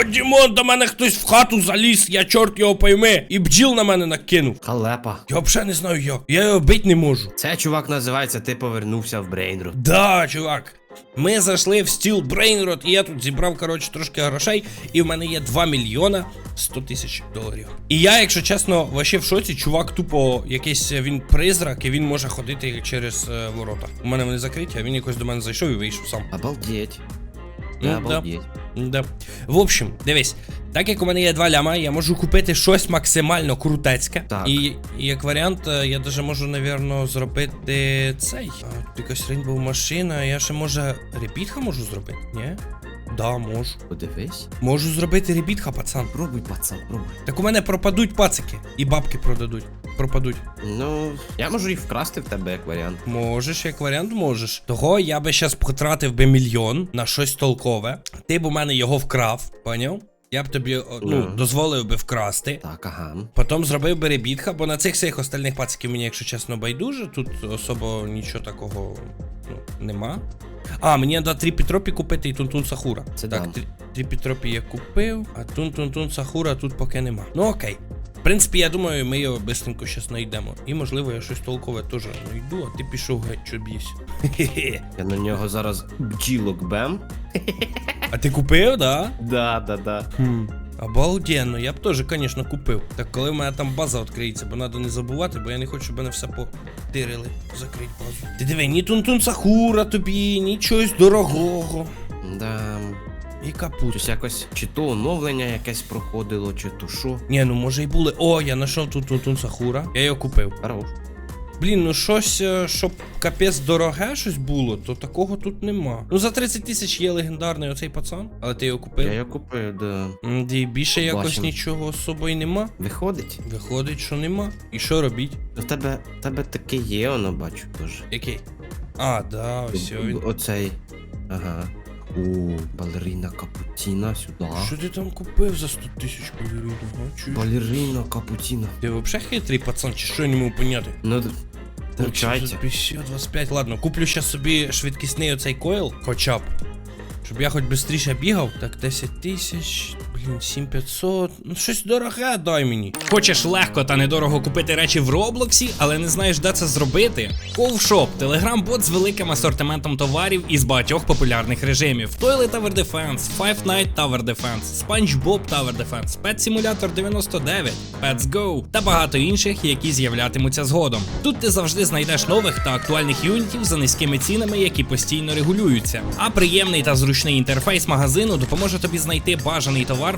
О, Дімон, до мене хтось в хату заліз, я чорт його пойми. І бджіл на мене накинув. Халепа. Я взагалі не знаю як. Я його бити не можу. Це чувак називається Ти повернувся в Брейнрот. Да, чувак. Ми зайшли в стіл Brainrot, і я тут зібрав, коротше, трошки грошей, і в мене є 2 мільйона 100 тисяч доларів. І я, якщо чесно, вообще в шоці, чувак тупо якийсь е, він призрак, і він може ходити через е, ворота. У мене вони закриті, а він якось до мене зайшов і вийшов сам. Обалдеть. Ну, Да, да. В общем, дивись, так як у мене є 2 ляма, я можу купити щось максимально крутецьке. Так. І, і як варіант, е, я даже можу, напевно, зробити цей. А, якась рейнбоу машина, я ще може репітха можу зробити? Ні? Да, можу. Подивись. Можу зробити репітха, пацан. Пробуй, пацан, пробуй. Так у мене пропадуть пацики. І бабки продадуть. Пропадуть. Ну, я можу їх вкрасти в тебе як варіант. Можеш, як варіант, можеш. Того я би щас потратив би мільйон на щось толкове. Ти б у мене його вкрав, поняв? Я б тобі ну, Да. дозволив би вкрасти. Так, ага. Потім зробив би ребітха, бо на цих всіх остальних пациків мені, якщо чесно, байдуже. Тут особо нічого такого ну, нема. А, мені треба три Пітропі купити і Тунтун Сахура. Це так, три, три Пітропі я купив, а Тун-Тун-Тун Сахура тут поки нема. Ну окей. В принципі, я думаю, ми його бистренько зараз знайдемо. І можливо я щось толкове теж знайду, а ти пішов геть. Хе-хе. Я на нього зараз бджілок бем. А ти купив, да? Да, да, да. Хм. Обалденно, я б теж, звісно, купив. Так коли в мене там база відкриється, бо треба не забувати, бо я не хочу, щоб мене все потирили. Закрить базу. Ти диви, ні тунтун сахура тобі, ні чогось дорогого. Да. І капут. Щось якось, чи то оновлення якесь проходило, чи то що. Ні, ну може й були. О, я знайшов тут тунтун сахура. Я його купив. Хорош. Блін, ну щось, е, щоб капець дороге щось було, то такого тут нема. Ну за 30 тисяч є легендарний оцей пацан, але ти його купив. Я його купив, да. М, І більше якось нічого особо й нема. Виходить? Виходить, що нема. І що робіть? У тебе, в тебе таке є, воно бачу теж. Який? А, да, ось він. Оцей. Ага. О, балерина капутіна сюди. Що ти там купив за 100 тисяч балерин? Ага, чуєш? Балерина капутіна. Ти взагалі хитрий пацан, чи що я не можу поняти? Ну. 50, 25, ладно, куплю ще собі швидкісний оцей койл, хоча б. Щоб я хоч швидше бігав. Так, 10 тисяч, блін, 7500. Ну щось дороге дай мені. Хочеш легко та недорого купити речі в Роблоксі, але не знаєш, де це зробити? Ковшоп телеграм-бот з великим асортиментом товарів із багатьох популярних режимів: Toilet Tower Defense, Five Night Tower Defense, SpongeBob Tower Defense, Pet Simulator 99, Pets Go та багато інших, які з'являтимуться згодом. Тут ти завжди знайдеш нових та актуальних юнітів за низькими цінами, які постійно регулюються. А приємний та зручний інтерфейс магазину допоможе тобі знайти бажаний товар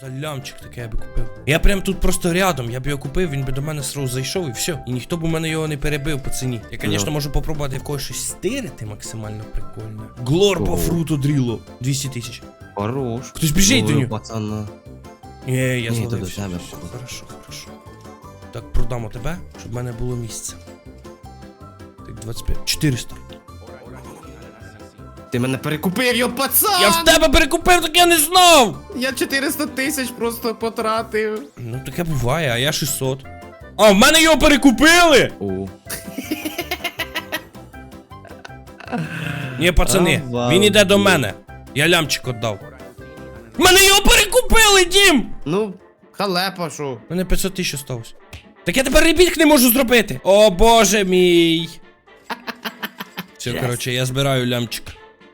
За лямчик таке я би купив. Я прям тут просто рядом, я б його купив, він би до мене сразу зайшов і все. І ніхто б у мене його не перебив по ціні. Я, звісно, Ну. можу попробувати в когось щось стирити максимально прикольно. Глор по фруту дріло. 200 тисяч. Хорош. Хтось біжить до нього. Пацана. Ні, я тебе. Хорошо, хорошо. Так, продамо тебе, щоб в мене було місце. Так, 25. 400. Ти мене перекупив, йо, пацан! Я в тебе перекупив, так я не знав! Я 400 тисяч просто потратив. Ну таке буває, а я 600. А, в мене його перекупили! О. Ні, пацани, Обалдеть. він іде до мене. Я лямчик віддав. В Мене його перекупили, дім! Ну, халепа, що? У мене 500 тисяч осталось. Так я тепер ребітк не можу зробити. О боже мій. Все, Yes. коротше, я збираю лямчик.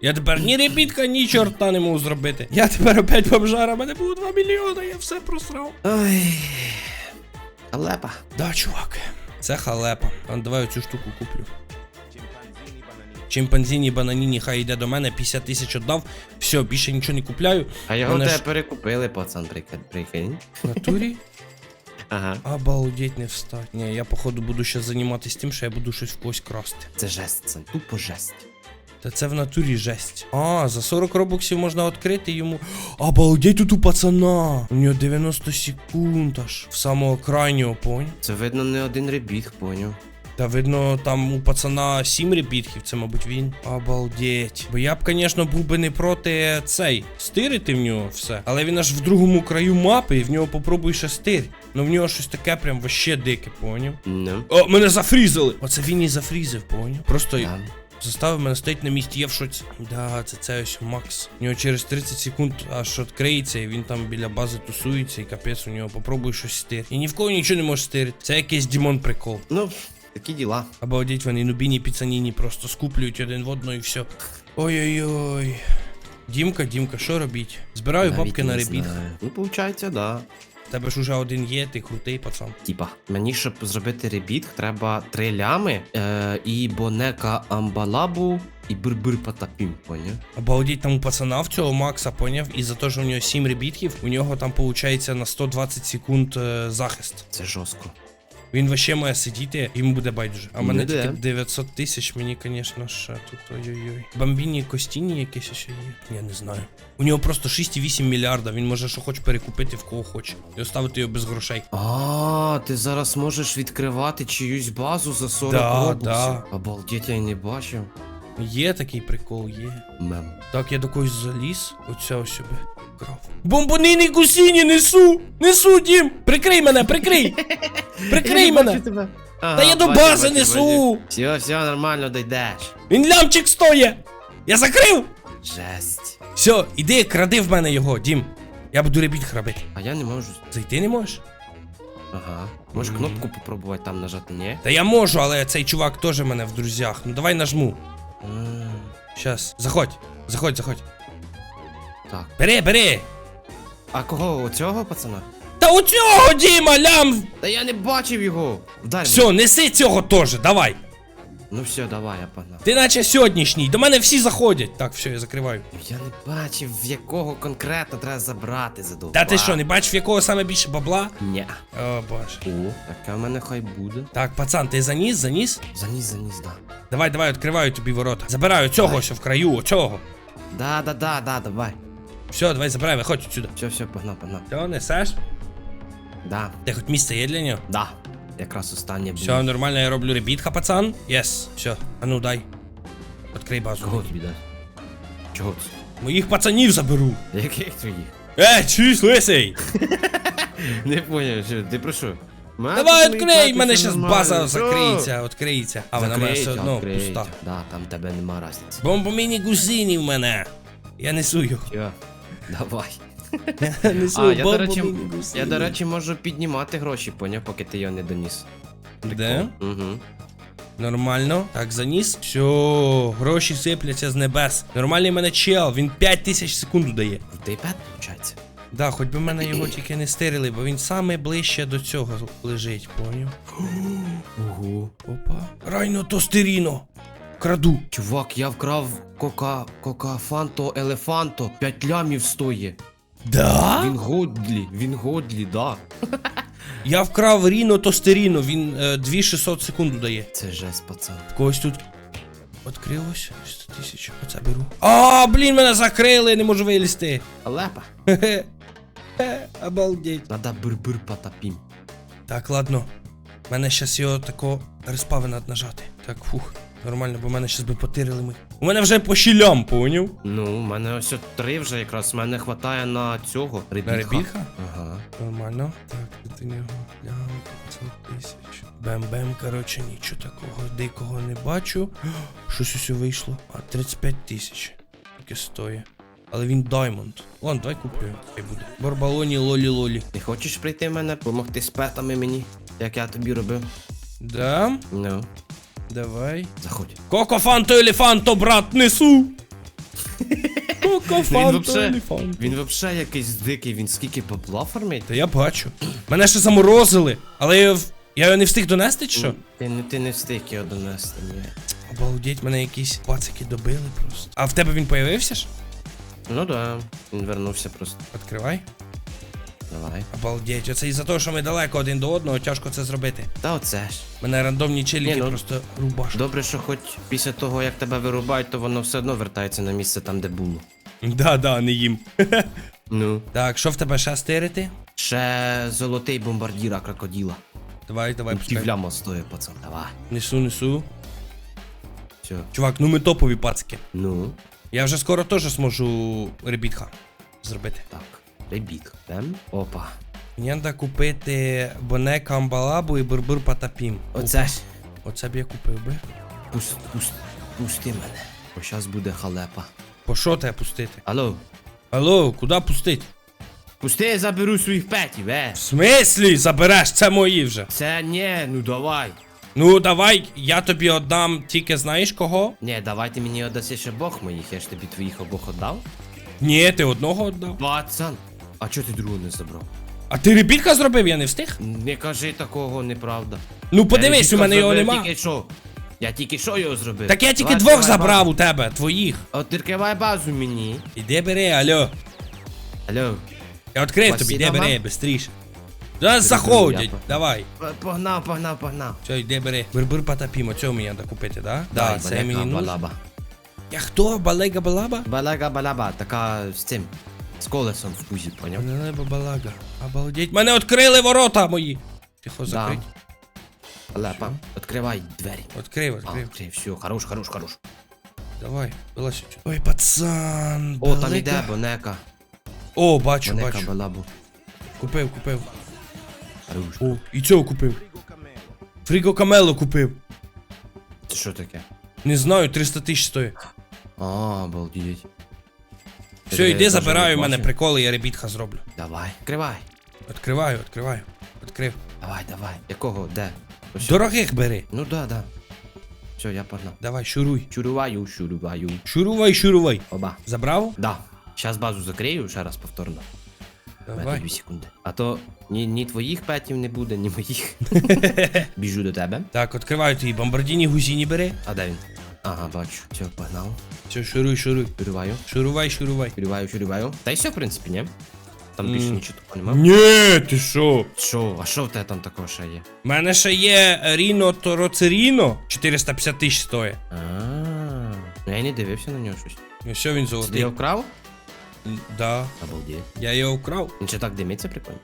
Я тепер ні ребітка, ні чорта не можу зробити. Я тепер опять бомжара, мене було 2 мільйони, я все просрав. Ой. Халепа. Да, чувак, це халепа. А давай оцю штуку куплю. Чимпанзіні бананіні, хай йде до мене, 50 тисяч віддав. Все, більше нічого не купляю. А його Мене тебе ж- перекупили, пацан, прикинь. прикинь. В натурі. Ага. Обалдеть не встать. Ні, я походу буду ще займатися тим, що я буду щось в когось красти. Це жесть, це тупо жесть. Та це в натурі жесть. А, за 40 робоксів можна відкрити йому. Обалдеть тут у пацана. У нього 90 секунд аж. В самого крайнього, понь. Це видно не один ребіг, поняв. Та видно, там у пацана сім репітків, це, мабуть, він. Обалдеть. Бо я б, звісно, був би не проти цей стирити в нього все. Але він аж в другому краю мапи, і в нього попробуй ще стир. Ну в нього щось таке прям вообще дике, поняв? Ну. О, мене зафрізали! Оце він і зафрізив, поняв? Просто Да. Заставив мене стояти на місці, я в шоці. Да, це це ось Макс. У нього через 30 секунд аж відкриється, і він там біля бази тусується, і капець у нього попробуй щось стир. І ні в кого нічого не може стирити. Це якийсь Дімон прикол. Ну, такі діла. Обалдеть вони нубіні піцаніні просто скуплюють один в одну і все. Ой-ой-ой. Дімка, Дімка, що робіть? Збираю Навіть бабки на ребіт. Ну, виходить, да. Тебе ж уже один є, ти крутий пацан. Тіпа, мені, щоб зробити ребіт, треба три лями, е, і бонека амбалабу, і бир-бир потапім, поняв? Обалдіть там у пацана в цього Макса, поняв? І за те, що у нього 7 ребітків, у нього там виходить на 120 секунд е, захист. Це жорстко. Він вообще має сидіти, йому буде байдуже. А мене Ну, тільки 900 тисяч, мені, звісно, ще тут ой-ой-ой. Бомбіні костіні якісь ще є. Я не знаю. У нього просто 6,8 мільярда, він може що хоче перекупити в кого хоче. І оставити його без грошей. А, ти зараз можеш відкривати чиюсь базу за 40 Да, да. Обалдеть, я й не бачив. Є такий прикол, є. Мем. Так, я до когось заліз, оця ось собі крав. Бомбонини гусіні несу! Несу, Дім! Прикрий мене, прикрий! Прикрий мене! Та я до бази несу! Все, все, нормально дійдеш. Він лямчик стоє! Я закрив! Жесть. Все, іди, кради в мене його, Дім. Я буду ребіт храбити. А я не можу. Зайти не можеш? Ага. Можеш Мгм. кнопку попробувати там нажати, ні? Та я можу, але цей чувак теж в мене в друзях. Ну давай нажму. Щас. Заходь. Заходь, заходь. Так. Бери, бери! А кого? Оцього пацана? Та у цього, Діма, лям! Та я не бачив його. Вдарь. Все, неси цього теж, давай. Ну все, давай, я погнав. Ти наче сьогоднішній, до мене всі заходять. Так, все, я закриваю. Я не бачив, в якого конкретно треба забрати задовбав. Та ти що, не бачив, в якого саме більше бабла? Ня. О, боже. О, таке в мене хай буде. Так, пацан, ти заніс, заніс? Заніс, заніс, да. Давай, давай, відкриваю тобі ворота. Забираю цього ось в краю, оцього. Да, да, да, да, давай. Все, давай забирай, виходь отсюда. Все, все, погнав, погнав. Все, несеш? Да, Де хоч місце є для нього? да. Якраз останнє було. Все, нормально, я роблю ребітка, пацан. Єс, все. А ну дай. Відкрий базу. Кого тобі дати? Чого це? Моїх пацанів заберу. Яких твоїх? Е, чуєш, лисий? Не поняв, що ти про що? Давай відкрий, в мене зараз база закриється, відкриється. А вона в мене все одно пуста. Да, там тебе нема разниці. Бомбоміні гусині в мене. Я несу його. Все, давай. Несу А, я, до речі, я, до речі, можу піднімати гроші, поняв, поки ти його не доніс. Де? Угу. Нормально. Так, заніс. Все, гроші сипляться з небес. Нормальний в мене чел, він 5 тисяч секунду дає. В Дейпет, виходить? Да, хоч би мене його тільки не стирили, бо він саме ближче до цього лежить, поняв? Ого. Опа. Райно тостеріно. Краду. Чувак, я вкрав кока, кока фанто елефанто. 5 лямів стоїть. Да? Він годлі, він годлі, да. Я вкрав Ріно Тостеріно, він е, 2600 секунду дає. Це жесть, пацан. Когось тут відкрилось 100 тисяч. Оце беру. А, блін, мене закрили, не можу вилізти. Лепа. Обалдеть. Надо бир-бир потапім. Так, ладно. Мене щас його тако респави надо нажати. Так, фух. Нормально, бо мене щас би потирили ми. У мене вже по щілям, поняв? Ну, у мене ось от три вже якраз. У Мене хватає на цього. Рибіха. На ребіха? Ага. Нормально. Так, ти нього глянь, 500 тисяч. Бем-бем, коротше, нічого такого дикого не бачу. Щось усе вийшло. А, 35 тисяч. Таке стоїть. Але він даймонд. Вон, давай куплю. Хай буде. Барбалоні лолі-лолі. Не хочеш прийти в мене, допомогти з петами мені, як я тобі робив? Да? Ну, Давай. заходь. Коко фанто елефанто, брат, несу! Коко Він фанто елефанто. він вообще якийсь дикий, він скільки бабла фармить? Та я бачу. Мене ще заморозили, але я, я його не встиг донести, чи що? Ти, не- ти не встиг його донести, ні. Обалдеть, мене якісь пацики добили просто. А в тебе він появився ж? Ну да, він вернувся просто. Відкривай. Давай. Обалдеть, оце із-за того, що ми далеко один до одного, тяжко це зробити. Та оце ж. Мене рандомні челіки Ні, ну, просто рубаш. Добре, що хоч після того, як тебе вирубають, то воно все одно вертається на місце там, де було. Да, да, не їм. Ну. так, що в тебе ще стирити? Ще золотий бомбардіра крокоділа. Давай, давай, пускай. Півляма стоїть, пацан. Давай. Несу, несу. Все. Чувак, ну ми топові пацики. Ну, Я вже скоро теж зможу ребітха зробити. так. Ребіт. Ем. Опа. Мені треба купити Бонека Амбалабу і Бурбур Патапім. Оце ж. Оце б я купив би. Пусть, пусть, пусти мене. Бо щас буде халепа. По що тебе пустити? Алло. Алло, куди пустити? Пусти, я заберу своїх петів, е. В смислі забереш, це мої вже. Це ні, ну давай. Ну давай, я тобі віддам тільки знаєш кого? Ні, давай ти мені віддаси ще Бог моїх, я ж тобі твоїх обох віддав. Ні, ти одного віддав. Пацан. А чого ти другого не забрав? А ти ребітка зробив, я не встиг? Не кажи такого, неправда. Ну подивись, у мене його нема. Тільки що? Я тільки що його зробив. Так я тільки Давай, двох відкривай забрав у тебе, твоїх. От відкривай базу мені. Іди бери, алло. Алло. Я відкрив тобі, Спасибо іди бери, вам. бистріше. Зараз заходять, давай. П- Погнав, погнав, погнав. Все, йди бери. Бурбур Патапім, цього мені треба купити, да? Да, це мені нужно. балаба. Я хто? Балега балаба? Балага балаба, така з цим. З колесом в пузі, поняв? Балега балага. Обалдеть. Мене відкрили ворота мої. Тихо, Да. закрить. Балапа, відкривай двері. Відкрив, відкрив. окей, все, хорош, хорош, хорош. Давай, вилазь. Ой, пацан. О, там іде бонека. О, бачу, Бонека бачу. балабу. Купив, купив. Хорош. О, і цього купив. Фріго Камело купив. Це що таке? Не знаю, 300 тисяч стоїть. А, обалдеть. Все, йди, не у мене приколи, я ребітха зроблю. Давай, відкривай. Відкриваю, відкриваю. Відкрив. Давай, давай. Якого? Де? Ось. Дорогих бери. Ну да, да. Все, я погнав. Давай, шуруй. Чуруваю, чуруваю. Шурувай, шурувай. Оба. Забрав? Да. Сейчас базу закрию, ще раз повторно. Давай. Давай. Дві секунди. А то ні, ні твоїх петів не буде, ні моїх. Біжу до тебе. Так, відкриваю твої бомбардіні гузіні бери. А де він? Ага, бачу. Все, погнав. Все, шуруй, шуруй. Чуруваю. Шурувай, шурувай. Чуруваю, чуруваю. Та й все, в принципі, ні? Там більше М. нічого такого нема. Ні, ти що? Що? А що в тебе там такого ще є? У мене ще є Ріно Тороцеріно. 450 тисяч стоїть. А. Ну я не дивився на нього щось. І все, він Ти золотий. його вкрав? М, Да. Обалдеть. Я його вкрав. Він ще так димиться прикольно.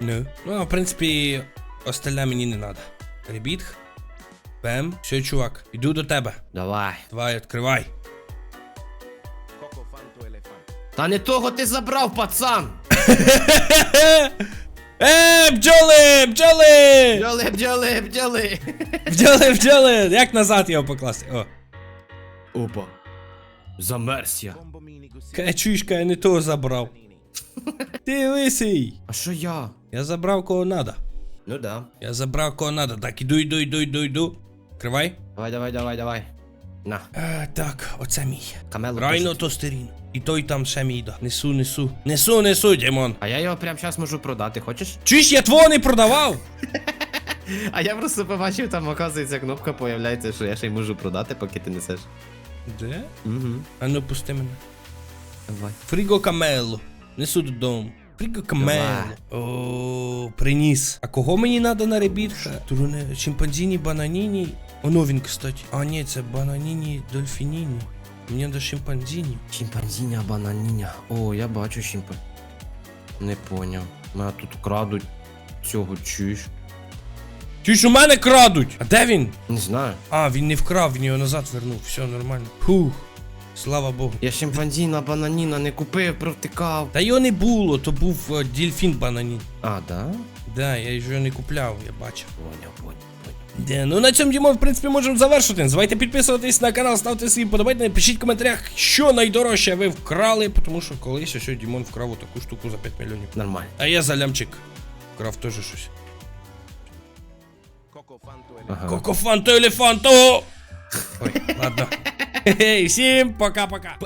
Ну. Ну, а в принципі, остальне мені не треба. Ребітх. Бем. Все, чувак, іду до тебе. Давай. Давай, відкривай. Та не того ти забрав, пацан! Е, бджоли, бджоли! Бджоли, бджоли, бджоли! Бджоли, бджоли! Як назад його покласти? О. Опа. Замерз я. Качушка, я не того забрав. Ти лисий. А що я? Я забрав кого надо. Ну да. Я забрав кого надо. Так, іду, іду, іду, іду, іду. Кривай. Давай, давай, давай, давай. На, Е, так, оце мій. камело. Райно тостерін. І той там ще мій да. Несу, несу. Несу, несу, Дімон. А я його прямо зараз можу продати, хочеш? Чуєш, я твого не продавав? А я просто побачив, там оказується кнопка появляється, що я ще й можу продати, поки ти несеш. Де? Угу. А ну пусти мене. Давай. Фріго Камело. Несу додому. Фріго О, приніс. А кого мені треба на ребітка? Туруне, чимпанзіні, бананіні. Оно він, кстати. А, ні, це бананіні, дольфініні. Мені до шимпанзіні. Чимпанзіня, бананіня. О, я бачу чимпан. Не поняв. Мене тут крадуть цього чуєш. Чуєш, у мене крадуть! А де він? Не знаю. А, він не вкрав, він його назад вернув. Все нормально. Фух. Слава Богу. Я шимпанзіна, бананіна не купив, провтикав. Та його не було, то був е, дельфін бананін. А, да? Да, я його не купляв, я бачив. Поняв, поняв, поняв. Де, ну на цьому Дімон, в принципі, можемо завершити. Не забувайте підписуватись на канал, ставте свої подобайки, напишіть в коментарях, що найдорожче ви вкрали, тому що колись ось Дімон вкрав таку штуку за 5 мільйонів. Нормально. А я за лямчик вкрав теж щось. Ага. Кокофанто елефанто! Ой, ладно. Хе-хе, всім пока-пока.